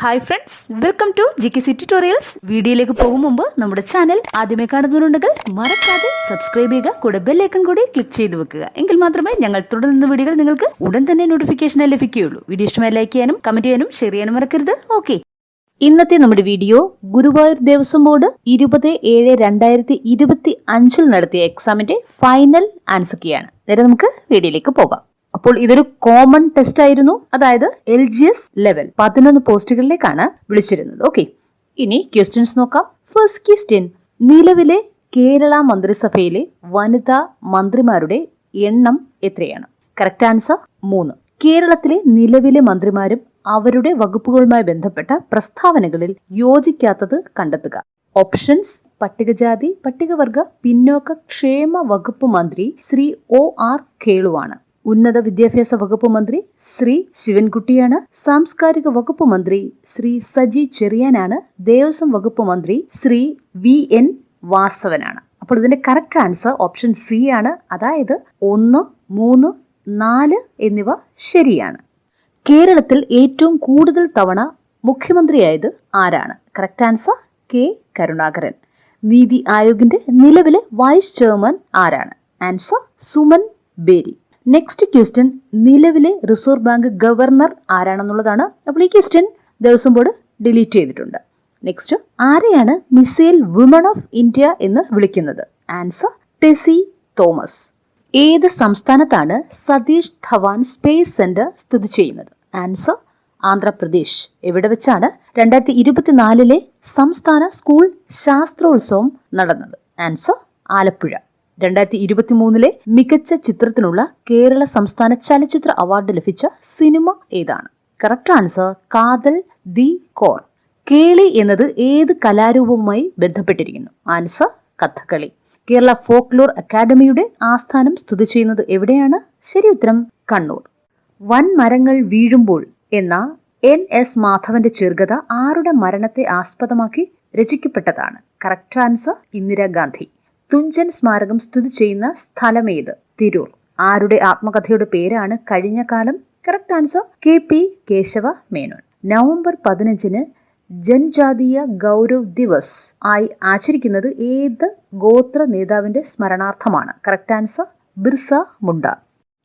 Hi friends welcome to G K C tutorials വീഡിയോയിലേക്ക് പോകും മുമ്പ് നമ്മുടെ ചാനൽ ആദ്യമേ കാണുന്നവരുണ്ടെങ്കിൽ മറക്കാതെ സബ്സ്ക്രൈബ് ചെയ്യുക കൂടെ ബെല്ലൈക്കൺ കൂടി ക്ലിക്ക് ചെയ്ത് വെക്കുക. എങ്കിൽ മാത്രമേ ഞങ്ങൾ തുടർന്ന വീഡിയോകൾ നിങ്ങൾക്ക് ഉടൻ തന്നെ നോട്ടിഫിക്കേഷൻ ലഭിക്കുകയുള്ളൂ. വീഡിയോ ഇഷ്ടമായി ലൈക്ക് ചെയ്യാനും കമന്റ് ചെയ്യാനും ഷെയർ ചെയ്യാനും മറക്കരുത്. ഓക്കെ ഇന്നത്തെ നമ്മുടെ വീഡിയോ ഗുരുവായൂർ ദേവസ്വം ബോർഡ് ഇരുപത് ഏഴ് രണ്ടായിരത്തി ഇരുപത്തി അഞ്ചിൽ നടത്തിയ എക്സാമിന്റെ ഫൈനൽ ആൻസർ കീയാണ് നേരെ നമുക്ക് വീഡിയോയിലേക്ക് പോകാം. അപ്പോൾ ഇതൊരു കോമൺ ടെസ്റ്റ് ആയിരുന്നു. അതായത് എൽ ജി എസ് ലെവൽ പതിനൊന്ന് പോസ്റ്റുകളിലേക്കാണ് വിളിച്ചിരുന്നത്. ഓക്കെ ഇനി ക്വസ്റ്റ്യൻസ് നോക്കാം. ഫസ്റ്റ് ക്വസ്റ്റ്യൻ നിലവിലെ കേരള മന്ത്രിസഭയിലെ വനിതാ മന്ത്രിമാരുടെ എണ്ണം എത്രയാണ്? കറക്റ്റ് ആൻസർ മൂന്ന്. കേരളത്തിലെ നിലവിലെ മന്ത്രിമാരും അവരുടെ വകുപ്പുകളുമായി ബന്ധപ്പെട്ട പ്രസ്താവനകളിൽ യോജിക്കാത്തത് കണ്ടെത്തുക. ഓപ്ഷൻസ് പട്ടികജാതി പട്ടികവർഗ പിന്നോക്ക ക്ഷേമ വകുപ്പ് മന്ത്രി ശ്രീ ഒ ആർ കേളുവാണ്. ഉന്നത വിദ്യാഭ്യാസ വകുപ്പ് മന്ത്രി ശ്രീ ശിവൻകുട്ടിയാണ്. സാംസ്കാരിക വകുപ്പ് മന്ത്രി ശ്രീ സജി ചെറിയാനാണ്. ദേവസ്വം വകുപ്പ് മന്ത്രി ശ്രീ വി എൻ വാസവനാണ്. അപ്പോൾ ഇതിന്റെ കറക്റ്റ് ആൻസർ ഓപ്ഷൻ സി ആണ്. അതായത് ഒന്ന് മൂന്ന് നാല് എന്നിവ ശരിയാണ്. കേരളത്തിൽ ഏറ്റവും കൂടുതൽ തവണ മുഖ്യമന്ത്രിയായത് ആരാണ്? Correct answer K Karunakaran. നീതി ആയോഗിന്റെ നിലവിലെ വൈസ് ചെയർമാൻ ആരാണ്? Answer Suman Bery. Next question നിലവിലെ റിസർവ് ബാങ്ക് ഗവർണർ ആരാണെന്നുള്ളതാണ്. അപ്പോൾ ഈ ക്വസ്റ്റ്യൻ ദേവസ്വം ബോർഡ് ഡിലീറ്റ് ചെയ്തിട്ടുണ്ട്. നെക്സ്റ്റ് ആരെയാണ് മിസൈൽ വുമൺ ഓഫ് ഇന്ത്യ എന്ന് വിളിക്കുന്നത്? ആൻസർ ടെസി തോമസ് ഏത് സംസ്ഥാനത്താണ് സതീഷ് ധവാൻ സ്പേസ് സെന്റർ സ്ഥിതി ചെയ്യുന്നത്? ആൻസർ ആന്ധ്രാപ്രദേശ്. എവിടെ വെച്ചാണ് രണ്ടായിരത്തി ഇരുപത്തിനാലിലെ സംസ്ഥാന സ്കൂൾ ശാസ്ത്രോത്സവം നടന്നത്? ആൻസർ ആലപ്പുഴ. രണ്ടായിരത്തി ഇരുപത്തി മൂന്നിലെ മികച്ച ചിത്രത്തിനുള്ള കേരള സംസ്ഥാന ചലച്ചിത്ര അവാർഡ് ലഭിച്ച സിനിമ ഏതാണ്? Correct answer Kaathal the core കേളി എന്നത് ഏത് കലാരൂപവുമായി ബന്ധപ്പെട്ടിരിക്കുന്നു? ആൻസർ കഥകളി. കേരള ഫോക്ലോർ അക്കാദമിയുടെ ആസ്ഥാനം സ്ഥിതി ചെയ്യുന്നത് എവിടെയാണ്? ശരി ഉത്തരം കണ്ണൂർ. വൻ മരങ്ങൾ വീഴുമ്പോൾ എന്ന എൻ എസ് മാധവന്റെ ചെറുകഥ ആരുടെ മരണത്തെ ആസ്പദമാക്കി രചിക്കപ്പെട്ടതാണ്? Correct answer Indira Gandhi. Thunchan സ്മാരകം സ്ഥിതി ചെയ്യുന്ന സ്ഥലമേത്? തിരൂർ. ആരുടെ ആത്മകഥയുടെ പേരാണ് കഴിഞ്ഞ കാലം? Correct answer K P Keshava Menon. November പതിനഞ്ചിന് ജൻജാതീയ ഗൗരവ് ദിവസ് ആയി ആചരിക്കുന്നത് ഏത് ഗോത്ര നേതാവിന്റെ സ്മരണാർത്ഥമാണ്? Correct answer Birsa Munda.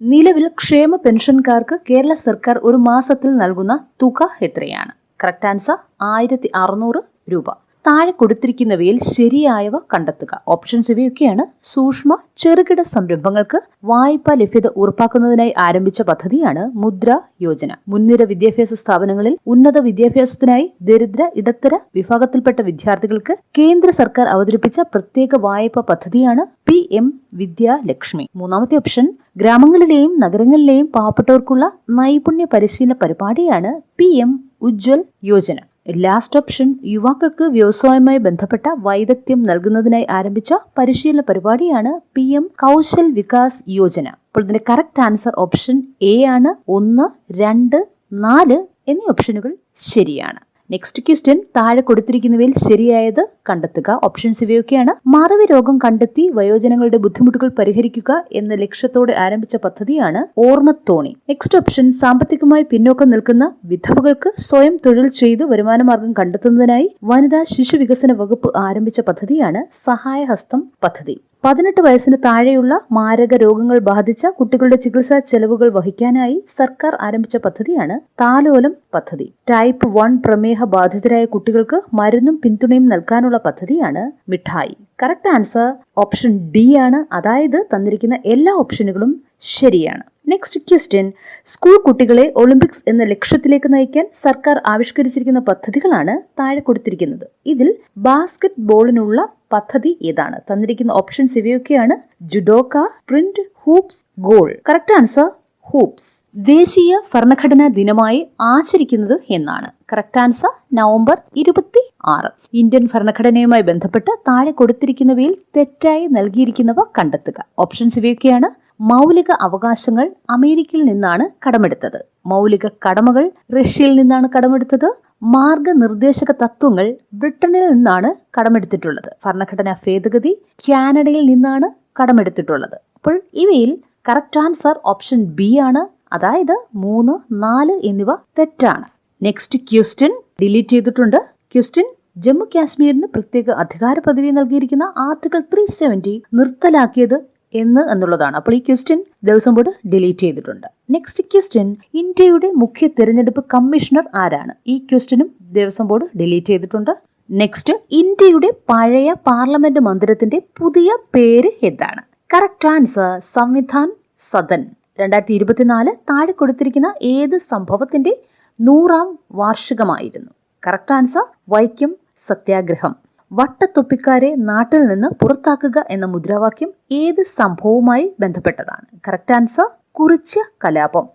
നിലവിൽ ക്ഷേമ പെൻഷൻകാർക്ക് കേരള സർക്കാർ ഒരു മാസത്തിൽ നൽകുന്ന തുക എത്രയാണ്? കറക്റ്റ് ആൻസർ ആയിരത്തി അറുന്നൂറ് രൂപ. താഴെ കൊടുത്തിരിക്കുന്നവയിൽ ശരിയായവ കണ്ടെത്തുക. ഓപ്ഷൻസ് ഇവയൊക്കെയാണ് സൂക്ഷ്മ ചെറുകിട സംരംഭങ്ങൾക്ക് വായ്പ ലഭ്യത ഉറപ്പാക്കുന്നതിനായി ആരംഭിച്ച പദ്ധതിയാണ് മുദ്ര യോജന. മുൻനിര വിദ്യാഭ്യാസ സ്ഥാപനങ്ങളിൽ ഉന്നത വിദ്യാഭ്യാസത്തിനായി ദരിദ്ര ഇടത്തര വിഭാഗത്തിൽപ്പെട്ട വിദ്യാർത്ഥികൾക്ക് കേന്ദ്ര സർക്കാർ അവതരിപ്പിച്ച പ്രത്യേക വായ്പ പദ്ധതിയാണ് പി എം വിദ്യാലക്ഷ്മി. മൂന്നാമത്തെ ഓപ്ഷൻ ഗ്രാമങ്ങളിലെയും നഗരങ്ങളിലെയും പാവപ്പെട്ടവർക്കുള്ള നൈപുണ്യ പരിശീലന പരിപാടിയാണ് P M Ujjwal Yojana. Last option യുവാക്കൾക്ക് വ്യവസായവുമായി ബന്ധപ്പെട്ട വൈദഗ്ധ്യം നൽകുന്നതിനായി ആരംഭിച്ച പരിശീലന പരിപാടിയാണ് പി എം കൗശൽ വികാസ് യോജന. അപ്പോൾ ഇതിന്റെ കറക്റ്റ് ആൻസർ ഓപ്ഷൻ എ ആണ്. ഒന്ന് രണ്ട് നാല് എന്നീ ഓപ്ഷനുകൾ ശരിയാണ്. നെക്സ്റ്റ് ക്വസ്റ്റ്യൻ താഴെ കൊടുത്തിരിക്കുന്നവയിൽ ശരിയായത് കണ്ടെത്തുക. ഓപ്ഷൻസ് ഇവയൊക്കെയാണ്. മറവി രോഗം കണ്ടെത്തി വയോജനങ്ങളുടെ ബുദ്ധിമുട്ടുകൾ പരിഹരിക്കുക എന്ന ലക്ഷ്യത്തോടെ ആരംഭിച്ച പദ്ധതിയാണ് ഓർമ്മത്തോണി നെക്സ്റ്റ് ഓപ്ഷൻ സാമ്പത്തികമായി പിന്നോക്കം നിൽക്കുന്ന വിധവകൾക്ക് സ്വയം തൊഴിൽ ചെയ്ത് വരുമാനമാർഗം കണ്ടെത്തുന്നതിനായി വനിതാ ശിശു വികസന വകുപ്പ് ആരംഭിച്ച പദ്ധതിയാണ് സഹായഹസ്തം പദ്ധതി. പതിനെട്ട് വയസ്സിന് താഴെയുള്ള മാരക രോഗങ്ങൾ ബാധിച്ച കുട്ടികളുടെ ചികിത്സാ ചെലവുകൾ വഹിക്കാനായി സർക്കാർ ആരംഭിച്ച പദ്ധതിയാണ് താലോലം പദ്ധതി. ടൈപ്പ് വൺ പ്രമേഹ ബാധിതരായ കുട്ടികൾക്ക് മരുന്നും പിന്തുണയും നൽകാനുള്ള പദ്ധതിയാണ് മിഠായി. കറക്റ്റ് ആൻസർ ഓപ്ഷൻ ഡി ആണ്. അതായത് തന്നിരിക്കുന്ന എല്ലാ ഓപ്ഷനുകളും ശരിയാണ്. നെക്സ്റ്റ് ക്വസ്റ്റ്യൻ സ്കൂൾ കുട്ടികളെ ഒളിമ്പിക്സ് എന്ന ലക്ഷ്യത്തിലേക്ക് നയിക്കാൻ സർക്കാർ ആവിഷ്കരിച്ചിരിക്കുന്ന പദ്ധതികളാണ് താഴെ കൊടുത്തിരിക്കുന്നത്. ഇതിൽ ബാസ്കറ്റ് ബോളിനുള്ള പദ്ധതി ഏതാണ്? തന്നിരിക്കുന്ന ഓപ്ഷൻസ് ഇവയൊക്കെയാണ് judoka print hoops goal correct answer hoops ദേശീയ ഭരണഘടനാ ദിനമായി ആചരിക്കുന്നത് എന്നാണ്. കറക്റ്റ് ആൻസർ നവംബർ ഇരുപത്തി ആറ് ഇന്ത്യൻ ഭരണഘടനയുമായി ബന്ധപ്പെട്ട് താഴെ കൊടുത്തിരിക്കുന്നവയിൽ തെറ്റായി നൽകിയിരിക്കുന്നവ കണ്ടെത്തുക. ഓപ്ഷൻസ് ഇവയൊക്കെയാണ് മൗലിക അവകാശങ്ങൾ അമേരിക്കയിൽ നിന്നാണ് കടമെടുത്തത്. മൗലിക കടമകൾ റഷ്യയിൽ നിന്നാണ് കടമെടുത്തത്. മാർഗനിർദ്ദേശക തത്വങ്ങൾ ബ്രിട്ടനിൽ നിന്നാണ് കടമെടുത്തിട്ടുള്ളത്. ഭരണഘടനാ ഭേദഗതി കാനഡയിൽ നിന്നാണ് കടമെടുത്തിട്ടുള്ളത്. അപ്പോൾ ഇവയിൽ കറക്റ്റ് ആൻസർ ഓപ്ഷൻ ബി ആണ്. അതായത് മൂന്ന് നാല് എന്നിവ തെറ്റാണ്. നെക്സ്റ്റ് ക്വസ്റ്റ്യൻ ഡിലീറ്റ് ചെയ്തിട്ടുണ്ട്. ക്വസ്റ്റ്യൻ ജമ്മു കാശ്മീരിന് പ്രത്യേക അധികാര പദവി നൽകിയിരിക്കുന്ന ആർട്ടിക്കിൾ ത്രീ സെവന്റി നിർത്തലാക്കിയത് എന്ന് എന്നുള്ളതാണ്. അപ്പോൾ ഈ ക്വസ്റ്റ്യൻ ദിവസം ബോർഡ് ഡിലീറ്റ് ചെയ്തിട്ടുണ്ട്. നെക്സ്റ്റ് ക്വസ്റ്റ്യൻ ഇന്ത്യയുടെ മുഖ്യ തെരഞ്ഞെടുപ്പ് കമ്മീഷണർ ആരാണ്? ഈ ക്വസ്റ്റ്യനും ദിവസം ബോർഡ് ഡിലീറ്റ് ചെയ്തിട്ടുണ്ട്. നെക്സ്റ്റ് ഇന്ത്യയുടെ പഴയ പാർലമെന്റ് മന്ദിരത്തിന്റെ പുതിയ പേര് എന്താണ് കറക്റ്റ് ആൻസർ സംവിധാൻ സദൻ. രണ്ടായിരത്തി ഇരുപത്തിനാല് താഴെ കൊടുത്തിരിക്കുന്ന ഏത് സംഭവത്തിന്റെ നൂറാം വാർഷികമായിരുന്നു? കറക്റ്റ് ആൻസർ വൈക്കം സത്യാഗ്രഹം. വട്ടത്തൊപ്പിക്കാരെ നാട്ടിൽ നിന്ന് പുറത്താക്കുക എന്ന മുദ്രാവാക്യം ഏത് സംഭവവുമായി ബന്ധപ്പെട്ടതാണ്? കറക്റ്റ് ആൻസർ കുറിച്ച കലാപം.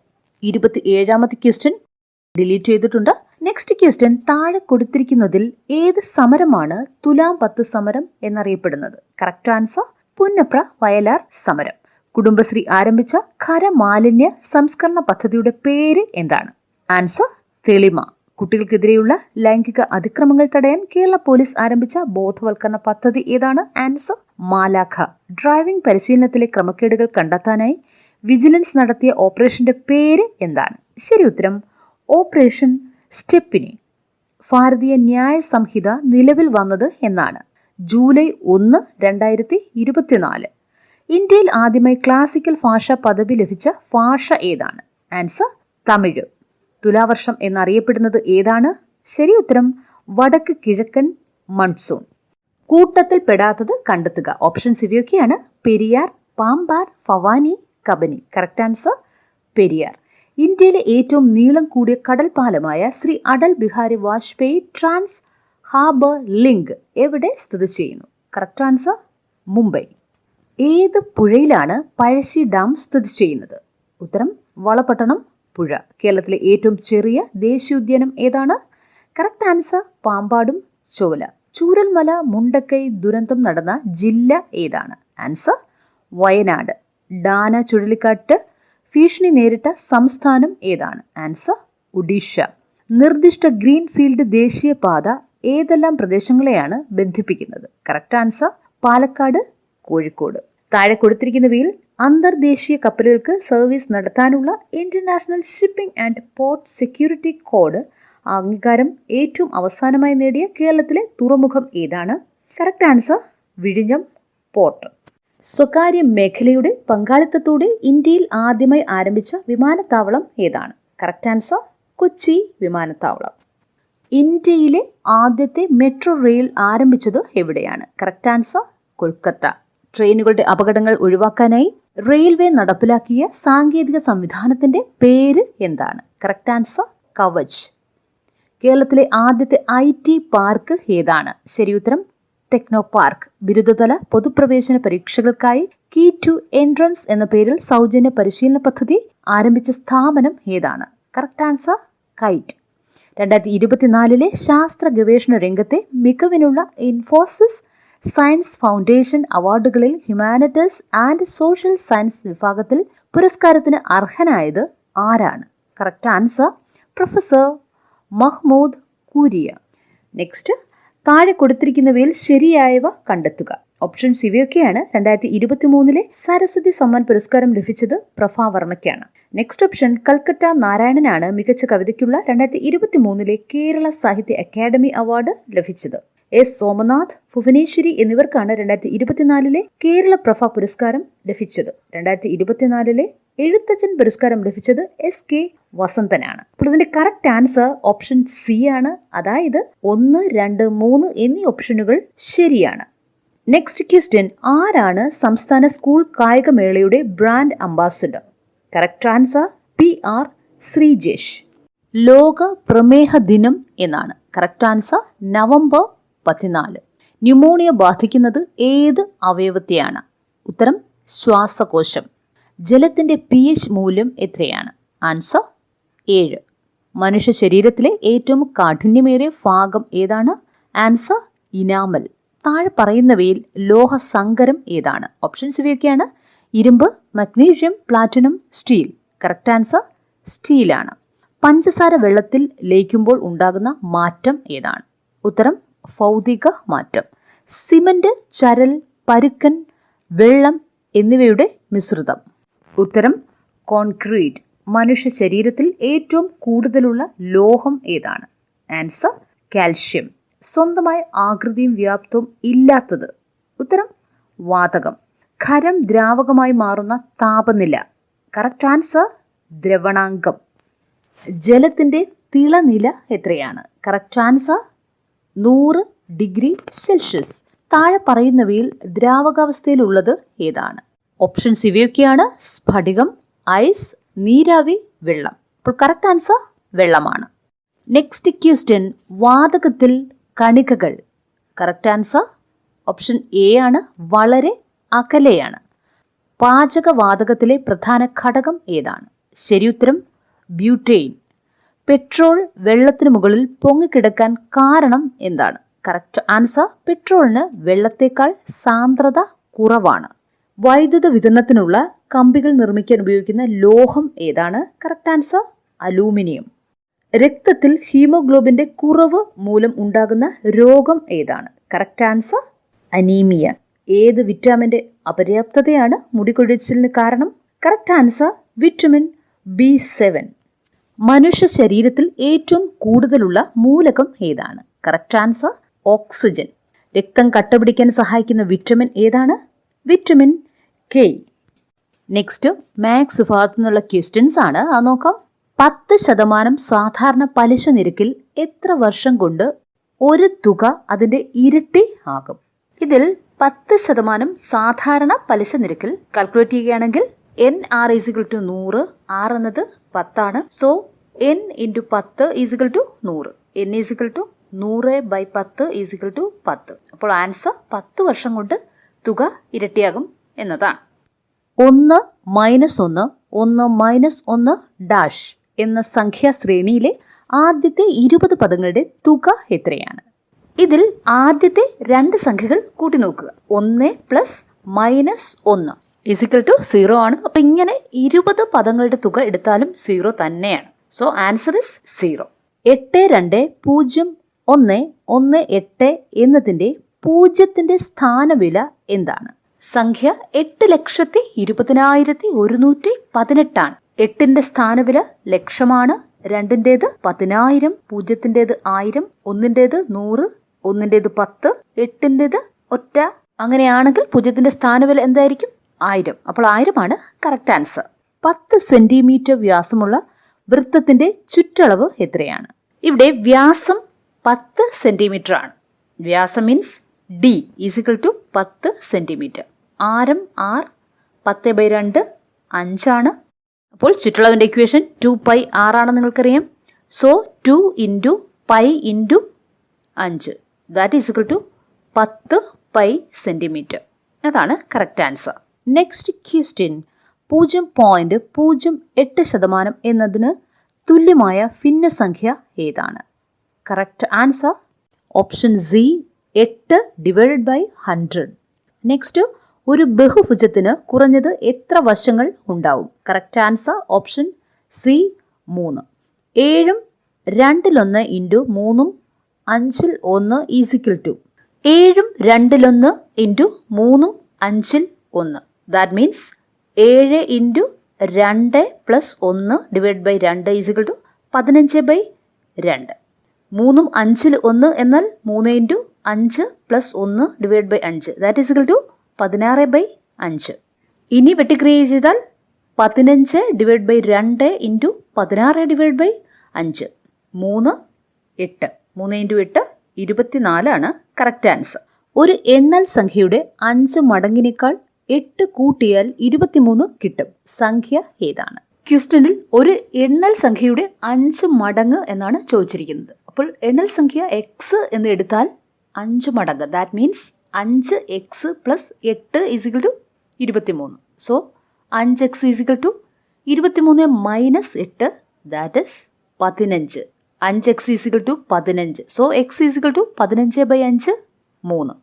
ഇരുപത്തി ഏഴാമത്തെ ക്വസ്റ്റ്യൻ ഡിലീറ്റ് ചെയ്തിട്ടുണ്ട്. നെക്സ്റ്റ് ക്വസ്റ്റ്യൻ താഴെ കൊടുത്തിരിക്കുന്നതിൽ ഏത് സമരമാണ് തുലാം പത്ത് സമരം എന്നറിയപ്പെടുന്നത്? കറക്റ്റ് ആൻസർ പുന്നപ്ര വയലാർ സമരം. കുടുംബശ്രീ ആരംഭിച്ച ഖരമാലിന്യ സംസ്കരണ പദ്ധതിയുടെ പേര് എന്താണ്? ആൻസർ തെളിമ. കുട്ടികൾക്കെതിരെയുള്ള ലൈംഗിക അതിക്രമങ്ങൾ തടയാൻ കേരള പോലീസ് ആരംഭിച്ച ബോധവൽക്കരണ പദ്ധതി ഏതാണ്? ആൻസർ മാലാഖ. ഡ്രൈവിംഗ് പരിശീലനത്തിലെ ക്രമക്കേടുകൾ കണ്ടെത്താനായി വിജിലൻസ് നടത്തിയ ഓപ്പറേഷന്റെ പേര് എന്താണ്? ശരി ഉത്തരം ഓപ്പറേഷൻ സ്റ്റെപ്പിനി. ഭാരതീയ ന്യായ സംഹിത നിലവിൽ വന്നത് എന്നാണ്. ജൂലൈ ഒന്ന് രണ്ടായിരത്തി ഇരുപത്തിനാല്. ഇന്ത്യയിൽ ആദ്യമായി ക്ലാസിക്കൽ ഭാഷ പദവി ലഭിച്ച ഭാഷ ഏതാണ്? ആൻസർ തമിഴ്. തുലാവർഷം എന്നറിയപ്പെടുന്നത് ഏതാണ്? ശരി ഉത്തരം വടക്ക് കിഴക്കൻ മൺസൂൺ. കൂട്ടത്തിൽ പെടാത്തത് കണ്ടെത്തുക. ഓപ്ഷൻസ് ഇവയൊക്കെയാണ് Periyar Pambar Bhavani Kabani. Correct answer Periyar. ഇന്ത്യയിലെ ഏറ്റവും നീളം കൂടിയ കടൽ പാലമായ Shri Atal Bihari Vajpayee trans harbour link എവിടെ സ്ഥിതി ചെയ്യുന്നു? Correct answer Mumbai. ഏത് പുഴയിലാണ് പഴശ്ശി ഡാം സ്ഥിതി ചെയ്യുന്നത്? ഉത്തരം വളപട്ടണം പുഴ. കേരളത്തിലെ ഏറ്റവും ചെറിയ ദേശീയോദ്യാനം ഏതാണ്? Correct answer Pambadum Shola. Chooralmala Mundakkai ദുരന്തം നടന്ന ജില്ല ഏതാണ്? ആൻസർ വയനാട്. ഡാന ചുഴലിക്കാറ്റ് ഭീഷണി നേരിട്ട സംസ്ഥാനം ഏതാണ്? ആൻസർ ഒഡീഷ. നിർദ്ദിഷ്ട ഗ്രീൻഫീൽഡ് ദേശീയപാത ഏതെല്ലാം പ്രദേശങ്ങളെയാണ് ബന്ധിപ്പിക്കുന്നത്? Correct answer Palakkad Kozhikode. താഴെ കൊടുത്തിരിക്കുന്നവയിൽ അന്തർദേശീയ കപ്പലുകൾക്ക് സർവീസ് നടത്താനുള്ള international shipping and port security code അംഗീകാരം ഏറ്റവും അവസാനമായി നേടിയ കേരളത്തിലെ തുറമുഖം ഏതാണ്? കറക്റ്റ് ആൻസർ വിഴിഞ്ഞം പോർട്ട് സ്വകാര്യ മേഖലയുടെ പങ്കാളിത്തത്തോടെ ഇന്ത്യയിൽ ആദ്യമായി ആരംഭിച്ച വിമാനത്താവളം ഏതാണ്? കറക്റ്റ് ആൻസർ കൊച്ചി വിമാനത്താവളം. ഇന്ത്യയിലെ ആദ്യത്തെ മെട്രോ റെയിൽ ആരംഭിച്ചത് എവിടെയാണ്? Correct answer Kolkata. ട്രെയിനുകളുടെ അപകടങ്ങൾ ഒഴിവാക്കാനായി റെയിൽവേ നടപ്പിലാക്കിയ സാങ്കേതിക സംവിധാനത്തിന്റെ പേര് എന്താണ്? കറക്റ്റ് ആൻസർ കവച് കേരളത്തിലെ ആദ്യത്തെ ഐ ടി പാർക്ക് ഏതാണ്? ശരി ഉത്തരം ടെക്നോ പാർക്ക് ബിരുദതല പൊതുപ്രവേശന പരീക്ഷകൾക്കായി കീ ടു എൻട്രൻസ് എന്ന പേരിൽ സൗജന്യ പരിശീലന പദ്ധതി ആരംഭിച്ച സ്ഥാപനം ഏതാണ്? കറക്റ്റ് ആൻസർ കൈറ്റ് രണ്ടായിരത്തി ഇരുപത്തിനാലിലെ ശാസ്ത്ര ഗവേഷണ രംഗത്തെ മികവിനുള്ള ഇൻഫോസിസ് സയൻസ് ഫൗണ്ടേഷൻ അവാർഡുകളിൽ ഹ്യൂമാനിറ്റീസ് ആൻഡ് സോഷ്യൽ സയൻസ് വിഭാഗത്തിൽ പുരസ്കാരത്തിന് അർഹനായത് ആരാണ്? Correct answer professor Mahmood Kooria. Next താഴെ കൊടുത്തിരിക്കുന്നവയിൽ ശരിയായവ കണ്ടെത്തുക. ഓപ്ഷൻസ് ഇവയൊക്കെയാണ് രണ്ടായിരത്തി ഇരുപത്തി മൂന്നിലെ സരസ്വതി സമ്മാൻ പുരസ്കാരം ലഭിച്ചത് പ്രഭാവർമ്മയ്ക്കാണ് നെക്സ്റ്റ് ഓപ്ഷൻ കൽക്കട്ട നാരായണനാണ് മികച്ച കവിതയ്ക്കുള്ള രണ്ടായിരത്തി ഇരുപത്തി മൂന്നിലെ കേരള സാഹിത്യ അക്കാദമി അവാർഡ് ലഭിച്ചത്. എസ് സോമനാഥ് ഭുവനേശ്വരി എന്നിവർക്കാണ് രണ്ടായിരത്തി ഇരുപത്തിനാലിലെ കേരള പ്രഭ പുരസ്കാരം ലഭിച്ചത്. രണ്ടായിരത്തി ഇരുപത്തിനാലിലെ എഴുത്തച്ഛൻ പുരസ്കാരം ലഭിച്ചത് എസ്. കെ. വസന്തനാണ്. അപ്പോൾ ഇതിന്റെ കറക്റ്റ് ആൻസർ ഓപ്ഷൻ സി ആണ്. അതായത് ഒന്ന് രണ്ട് മൂന്ന് എന്നീ ഓപ്ഷനുകൾ ശരിയാണ്. നെക്സ്റ്റ് ക്വസ്റ്റ്യൻ ആരാണ് സംസ്ഥാന school കായികമേളയുടെ brand ambassador correct answer P R Sreejesh. ലോക പ്രമേഹ ദിനം എന്നാണ്. കറക്റ്റ് ആൻസർ നവംബർ പതിനാല്. ന്യൂമോണിയ ബാധിക്കുന്നത് ഏത് അവയവത്തെയാണ്? ഉത്തരം ശ്വാസകോശം. ജലത്തിന്റെ പി എച്ച് മൂല്യം എത്രയാണ്? ആൻസർ ഏഴ്. മനുഷ്യ ശരീരത്തിലെ ഏറ്റവും കാഠിന്യമേറിയ ഭാഗം ഏതാണ്? Answer enamel. താഴെ പറയുന്നവയിൽ ലോഹസങ്കരം ഏതാണ്? ഓപ്ഷൻസ് ഇവയൊക്കെയാണ്. ഇരുമ്പ് magnesium platinum steel. Correct answer സ്റ്റീലാണ്. പഞ്ചസാര വെള്ളത്തിൽ ലയിക്കുമ്പോൾ ഉണ്ടാകുന്ന മാറ്റം ഏതാണ്? ഉത്തരം ഭൗതിക മാറ്റം. സിമന്റ് ചരൽ പരുക്കൻ വെള്ളം എന്നിവയുടെ മിശ്രിതം. ഉത്തരം കോൺക്രീറ്റ്. മനുഷ്യ ശരീരത്തിൽ ഏറ്റവും കൂടുതലുള്ള ലോഹം ഏതാണ്? Answer calcium. സ്വന്തമായ ആകൃതിയും വ്യാപ്തവും ഇല്ലാത്തത്. ഉത്തരം വാതകം. ഖരം ദ്രാവകമായി മാറുന്ന താപനില. കറക്റ്റ് ആൻസർ ദ്രവണാങ്കം. ജലത്തിന്റെ തിളനില എത്രയാണ്? കറക്റ്റ് ആൻസർ നൂറ് ഡിഗ്രി സെൽഷ്യസ്. താഴെ പറയുന്നവയിൽ ദ്രാവകാവസ്ഥയിലുള്ളത് ഏതാണ്? ഓപ്ഷൻസ് ഇവയൊക്കെയാണ് സ്ഫടികം ഐസ് നീരാവി വെള്ളം. അപ്പോൾ കറക്റ്റ് ആൻസർ വെള്ളമാണ്. നെക്സ്റ്റ് ക്വസ്റ്റ്യൻ വാതകത്തിൽ കണികകൾ. കറക്റ്റ് ആൻസർ ഓപ്ഷൻ എ ആണ് വളരെ അകലെയാണ്. പാചകവാതകത്തിലെ പ്രധാന ഘടകം ഏതാണ്? ശരി ഉത്തരം ബ്യൂട്ടെയിൻ പെട്രോൾ വെള്ളത്തിന് മുകളിൽ പൊങ്ങിക്കിടക്കാൻ കാരണം എന്താണ്? കറക്റ്റ് ആൻസർ പെട്രോളിന് വെള്ളത്തേക്കാൾ സാന്ദ്രത കുറവാണ്. വൈദ്യുത വിതരണത്തിനുള്ള കമ്പികൾ നിർമ്മിക്കാൻ ഉപയോഗിക്കുന്ന ലോഹം ഏതാണ്? Correct answer aluminium. രക്തത്തിൽ ഹീമോഗ്ലോബിന്റെ കുറവ് മൂലം ഉണ്ടാകുന്ന രോഗം ഏതാണ്? Correct answer anaemia. ഏത് വിറ്റാമിന്റെ അപര്യാപ്തതയാണ് മുടികൊഴിച്ചിലിന് കാരണം? Correct answer vitamin B seven മനുഷ്യ ശരീരത്തിൽ ഏറ്റവും കൂടുതലുള്ള മൂലകം ഏതാണ്? കറക്റ്റ് ആൻസർ ഓക്സിജൻ രക്തം കട്ടപിടിക്കാൻ സഹായിക്കുന്ന വിറ്റമിൻ ഏതാണ്? വിറ്റമിൻ കെ നെക്സ്റ്റ് മാത്സ് ഭാഗത്തു നിന്നുള്ള ക്വസ്റ്റ്യൻസ് ആണ്. അത് നോക്കാം. പത്ത് ശതമാനം സാധാരണ പലിശ നിരക്കിൽ എത്ര വർഷം കൊണ്ട് ഒരു തുക അതിന്റെ ഇരട്ടി ആകും? ഇതിൽ പത്ത് ശതമാനം സാധാരണ പലിശ നിരക്കിൽ കാൽക്കുലേറ്റ് ചെയ്യുകയാണെങ്കിൽ N R is equal to നൂറ് ആർ എന്നത് പത്താണ് സോ എൻ ഇന്റു പത്ത് ഈസിക്കൽ ടു നൂറ്. എൻ ഈസിക്കൽ ടു നൂറ് ബൈ പത്ത് ഈസിക്കൽ ടു പത്ത്. അപ്പോൾ ആൻസർ പത്ത് വർഷം കൊണ്ട് തുക ഇരട്ടിയാകും എന്നതാണ്. ഒന്ന് മൈനസ് ഒന്ന് ഒന്ന് മൈനസ് ഒന്ന് ഡാഷ് എന്ന സംഖ്യാ ശ്രേണിയിലെ ആദ്യത്തെ ഇരുപത് പദങ്ങളുടെ തുക എത്രയാണ്? ഇതിൽ ആദ്യത്തെ രണ്ട് സംഖ്യകൾ കൂട്ടി നോക്കുക. ഒന്ന് പ്ലസ് മൈനസ് ഒന്ന്. ഇസിക്കൽ ടു സീറോ ആണ്. അപ്പൊ ഇങ്ങനെ ഇരുപത് പദങ്ങളുടെ തുക എടുത്താലും സീറോ തന്നെയാണ്. സോ ആൻസർ ഇസ് സീറോ എട്ട് രണ്ട് പൂജ്യം ഒന്ന് ഒന്ന് എട്ട് എന്നതിന്റെ പൂജ്യത്തിന്റെ സ്ഥാനവില എന്താണ്? സംഖ്യ എട്ട് ലക്ഷത്തി ഇരുപതിനായിരത്തി ഒരുന്നൂറ്റി പതിനെട്ടാണ്. എട്ടിന്റെ സ്ഥാനവില ലക്ഷമാണ്. രണ്ടിന്റേത് പതിനായിരം പൂജ്യത്തിന്റേത് ആയിരം ഒന്നിന്റേത് നൂറ് ഒന്നിന്റേത് പത്ത് എട്ടിന്റേത് ഒറ്റ. അങ്ങനെയാണെങ്കിൽ പൂജ്യത്തിന്റെ സ്ഥാനവില എന്തായിരിക്കും? ആയിരം. അപ്പോൾ ആയിരമാണ് കറക്റ്റ് ആൻസർ പത്ത് സെന്റിമീറ്റർ വ്യാസമുള്ള വൃത്തത്തിന്റെ ചുറ്റളവ് എത്രയാണ്? ഇവിടെ വ്യാസം പത്ത് സെന്റിമീറ്റർ ആണ്. വ്യാസം means D is equal to പത്ത് സെന്റിമീറ്റർ ആരം ആർ പത്ത് ബൈ രണ്ട് അഞ്ചാണ്. അപ്പോൾ ചുറ്റളവിന്റെ ഇക്വേഷൻ ടു പൈ ആറാണെന്ന് നിങ്ങൾക്കറിയാം. So two into pi into അഞ്ച്. ദാറ്റ് ഈസിക്വൽ ടു പത്ത് പൈ സെന്റിമീറ്റർ അതാണ് കറക്റ്റ് ആൻസർ നെക്സ്റ്റ് ക്യൂസ്റ്റിൻ പൂജ്യം പോയിന്റ് പൂജ്യം എട്ട് ശതമാനം എന്നതിന് തുല്യമായ ഭിന്നസംഖ്യ ഏതാണ്? കറക്റ്റ് ആൻസർ ഓപ്ഷൻ സി എട്ട് ഡിവൈഡഡ് ബൈ ഹൺഡ്രഡ് നെക്സ്റ്റ് ഒരു ബഹുഭുജത്തിന് കുറഞ്ഞത് എത്ര വശങ്ങൾ ഉണ്ടാവും? കറക്റ്റ് ആൻസർ ഓപ്ഷൻ സി മൂന്ന്. ഏഴും രണ്ടിലൊന്ന് ഇന്റു മൂന്നും അഞ്ചിൽ ഒന്ന് ഈസിക്കൽ ടു ഏഴും രണ്ടിലൊന്ന് ഇന്റു മൂന്നും അഞ്ചിൽ ഒന്ന്. ദാറ്റ് മീൻസ് ഏഴ് ഇന്റു രണ്ട് പ്ലസ് ഒന്ന് ഡിവൈഡ് ബൈ രണ്ട് ഈസിക്കൽ ടു പതിനഞ്ച് ബൈ രണ്ട്. മൂന്നും അഞ്ചിൽ ഒന്ന് എന്നാൽ മൂന്ന് ഇന്റു അഞ്ച് പ്ലസ് ഒന്ന് ഡിവൈഡ് ബൈ അഞ്ച്. ദാറ്റ് ഈസിക്കൽ ടു പതിനാറ് ബൈ അഞ്ച്. ഇനി വെട്ടിക്രിയ ചെയ്താൽ പതിനഞ്ച് ഡിവൈഡ് ബൈ രണ്ട് ഇന്റു പതിനാറ് ഡിവൈഡ് ബൈ അഞ്ച്. മൂന്ന് എട്ട്. മൂന്ന് ഇന്റു എട്ട് ഇരുപത്തിനാലാണ് കറക്റ്റ് ആൻസർ ഒരു എണ്ണൽ സംഖ്യയുടെ അഞ്ച് മടങ്ങിനേക്കാൾ എട്ട് കൂട്ടിയാൽ ഇരുപത്തിമൂന്ന് കിട്ടും. സംഖ്യ ഏതാണ്? ക്വസ്റ്റനിൽ ഒരു എണ്ണൽ സംഖ്യയുടെ അഞ്ച് മടങ്ങ് എന്നാണ് ചോദിച്ചിരിക്കുന്നത്. അപ്പോൾ എണ്ണൽ സംഖ്യ എക്സ് എന്ന് എടുത്താൽ അഞ്ച് മടങ്ങ്. ദാറ്റ് മീൻസ് അഞ്ച് എക്സ് പ്ലസ് എട്ട് ഈസിക്കൽ ടു ഇരുപത്തിമൂന്ന്. സോ അഞ്ച് എക്സ് ഈസിക്കൽ ടു ഇരുപത്തിമൂന്ന് മൈനസ് എട്ട് ദാറ്റ് ഇസ് പതിനഞ്ച്. അഞ്ച് എക്സ് ഈസിക്കൽ ടു പതിനഞ്ച്. So x is equal to പതിനഞ്ച് ബൈ അഞ്ച് മൂന്ന്.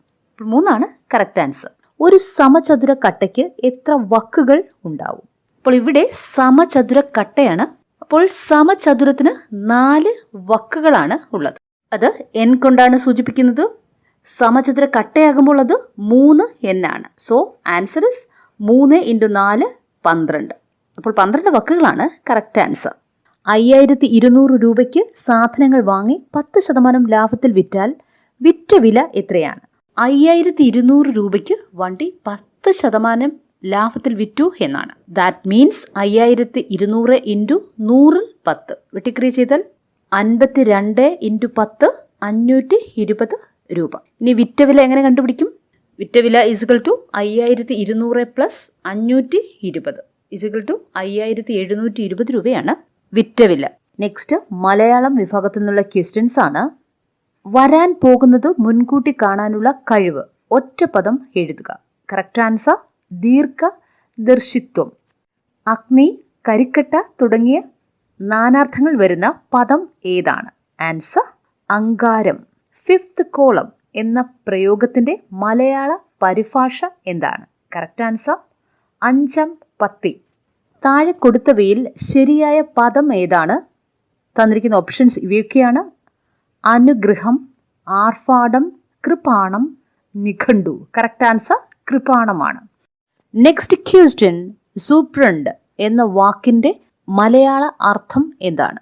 മൂന്നാണ് കറക്റ്റ് ആൻസർ ഒരു സമചതുര കട്ടയ്ക്ക് എത്ര വക്കുകൾ ഉണ്ടാവും? അപ്പോൾ ഇവിടെ സമചതുര കട്ടയാണ്. അപ്പോൾ സമചതുരത്തിന് നാല് വക്കുകളാണ് ഉള്ളത്. അത് എൻ കൊണ്ടാണ് സൂചിപ്പിക്കുന്നത്. സമചതുര കട്ടയാകുമ്പോൾ അത് മൂന്ന് എൻ ആണ്. സോ ആൻസർ ഇസ് മൂന്ന് ഇന്റു നാല് പന്ത്രണ്ട്. അപ്പോൾ പന്ത്രണ്ട് വക്കുകളാണ് കറക്റ്റ് ആൻസർ അയ്യായിരത്തി ഇരുന്നൂറ് രൂപയ്ക്ക് സാധനങ്ങൾ വാങ്ങി പത്ത് ശതമാനം ലാഭത്തിൽ വിറ്റാൽ വിറ്റ വില എത്രയാണ്? അയ്യായിരത്തി ഇരുന്നൂറ് രൂപയ്ക്ക് വണ്ടി പത്ത് ശതമാനം ലാഭത്തിൽ വിറ്റു എന്നാണ്. ദാറ്റ് മീൻസ് അയ്യായിരത്തി ഇരുന്നൂറ് ഇന്റു നൂറിൽ പത്ത്. വെട്ടിക്രിയ ചെയ്താൽ അൻപത്തി രണ്ട് ഇന്റു പത്ത് അഞ്ഞൂറ്റി ഇരുപത് രൂപ. ഇനി വിറ്റ വില എങ്ങനെ കണ്ടുപിടിക്കും? വിറ്റ വില ഇസുകൾ ടു അയ്യായിരത്തി ഇരുന്നൂറ് പ്ലസ് അഞ്ഞൂറ്റി ഇരുപത് ഇസുകൾ ടു അയ്യായിരത്തി എഴുന്നൂറ്റി ഇരുപത് രൂപയാണ് വിറ്റ വില. നെക്സ്റ്റ് മലയാളം വിഭാഗത്തിൽ നിന്നുള്ള ക്വസ്റ്റ്യൻസ് ആണ്. വരാൻ പോകുന്നത് മുൻകൂട്ടി കാണാനുള്ള കഴിവ്. ഒറ്റ പദം എഴുതുക. കറക്റ്റ് ആൻസർ ദീർഘ ദർശിത്വം അഗ്നി കരിക്കട്ട തുടങ്ങിയ നാനാർത്ഥങ്ങൾ വരുന്ന പദം ഏതാണ്? ആൻസർ അങ്കാരം. ഫിഫ്ത് കോളം എന്ന പ്രയോഗത്തിന്റെ മലയാള പരിഭാഷ എന്താണ്? കറക്റ്റ് ആൻസർ അഞ്ചം പത്തി. താഴെ കൊടുത്തവയിൽ ശരിയായ പദം ഏതാണ്? തന്നിരിക്കുന്ന ഓപ്ഷൻസ് ഇവയൊക്കെയാണ്. അനുഗ്രഹം ആർഭാടം കൃപാണം നിഘണ്ടു. കറക്റ്റ് ആൻസർ കൃപാണമാണ്. നെക്സ്റ്റ് ക്വസ്റ്റ്യൻ സൂപ്രണ്ട് എന്ന വാക്കിന്റെ മലയാള അർത്ഥം എന്താണ്?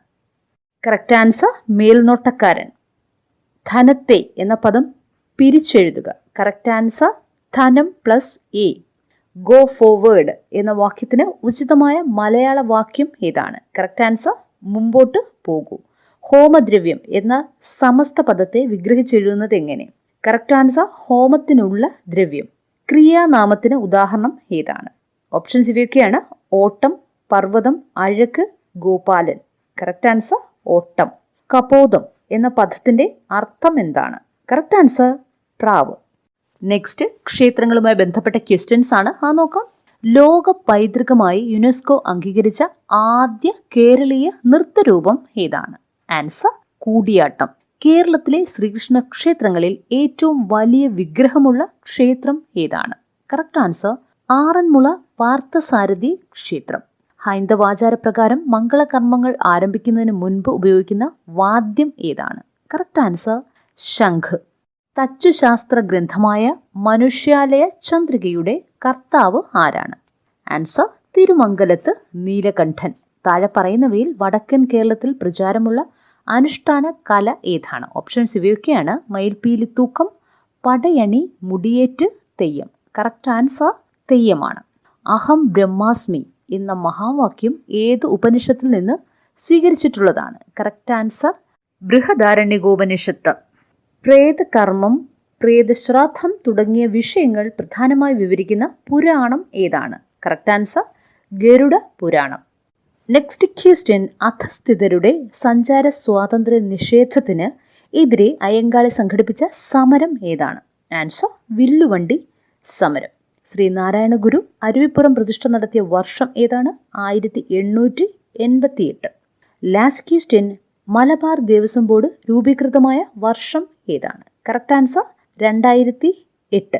കറക്റ്റ് ആൻസർ മേൽനോട്ടക്കാരൻ. ധനത്തെ എന്ന പദം പിരിച്ചെഴുതുക. കറക്റ്റ് ആൻസർ ധനം പ്ലസ് എ ഗോ ഫോർവേഡ് എന്ന വാക്യത്തിന് ഉചിതമായ മലയാള വാക്യം ഏതാണ്? കറക്റ്റ് ആൻസർ മുമ്പോട്ട് പോകൂ. ഹോമദ്രവ്യം എന്ന സമസ്ത പദത്തെ വിഗ്രഹിച്ചെഴുതുന്നത് എങ്ങനെ? കറക്റ്റ് ആൻസർ ഹോമത്തിനുള്ള ദ്രവ്യം. ക്രിയാനാമത്തിന് ഉദാഹരണം ഏതാണ്? ഓപ്ഷൻസ് ഇവയൊക്കെയാണ്. ഓട്ടം പർവതം അഴക്ക് ഗോപാലൻ. കറക്റ്റ് ആൻസർ ഓട്ടം. കപോതം എന്ന പദത്തിന്റെ അർത്ഥം എന്താണ്? കറക്റ്റ് ആൻസർ പ്രാവ്. നെക്സ്റ്റ് ക്ഷേത്രങ്ങളുമായി ബന്ധപ്പെട്ട ക്വസ്റ്റ്യൻസ് ആണ്. ആ നോക്കാം. ലോക പൈതൃകമായി യുനെസ്കോ അംഗീകരിച്ച ആദ്യ കേരളീയ നൃത്തരൂപം ഏതാണ്? ആൻസർ കൂടിയാട്ടം. കേരളത്തിലെ ശ്രീകൃഷ്ണ ക്ഷേത്രങ്ങളിൽ ഏറ്റവും വലിയ വിഗ്രഹമുള്ള ക്ഷേത്രം ഏതാണ്? കറക്റ്റ് ആൻസർ ആറന്മുള പാർത്ഥസാരഥി ക്ഷേത്രം. ഹൈന്ദവാചാരപ്രകാരം മംഗളകർമ്മങ്ങൾ ആരംഭിക്കുന്നതിന് മുൻപ് ഉപയോഗിക്കുന്ന വാദ്യം ഏതാണ്? കറക്റ്റ് ആൻസർ ശംഖ്. തച്ചുശാസ്ത്ര ഗ്രന്ഥമായ മനുഷ്യാലയ ചന്ദ്രികയുടെ കർത്താവ് ആരാണ്? ആൻസർ തിരുമംഗലത്ത് നീലകണ്ഠൻ. താഴെ പറയുന്നവയിൽ വടക്കൻ കേരളത്തിൽ പ്രചാരമുള്ള അനുഷ്ഠാന കല ഏതാണ്? ഓപ്ഷൻസ് ഇവയൊക്കെയാണ്. മയിൽപീലി തൂക്കം പടയണി മുടിയേറ്റ് തെയ്യം. കറക്റ്റ് ആൻസർ തെയ്യമാണ്. അഹം ബ്രഹ്മാസ്മി എന്ന മഹാവാക്യം ഏത് ഉപനിഷത്തിൽ നിന്ന് സ്വീകരിച്ചിട്ടുള്ളതാണ്? Correct answer ബൃഹദാരണ്യകോപനിഷത്ത്. പ്രേതകർമ്മം പ്രേതശ്രാദ്ധം തുടങ്ങിയ വിഷയങ്ങൾ പ്രധാനമായി വിവരിക്കുന്ന പുരാണം ഏതാണ്? Correct answer Garuda Puranam. Next question അധസ്ഥിതരുടെ സഞ്ചാര സ്വാതന്ത്ര്യ നിഷേധത്തിന് എതിരെ അയ്യങ്കാളി സംഘടിപ്പിച്ച സമരം ഏതാണ്? ആൻസർ വില്ലുവണ്ടി സമരം. ശ്രീനാരായണ ഗുരു അരുവിപ്പുറം പ്രതിഷ്ഠ നടത്തിയ വർഷം ഏതാണ്? ആയിരത്തി എണ്ണൂറ്റി എൺപത്തിയെട്ട് last question Malabar Devaswom board രൂപീകൃതമായ വർഷം ഏതാണ്? കറക്റ്റ് ആൻസർ രണ്ടായിരത്തി എട്ട്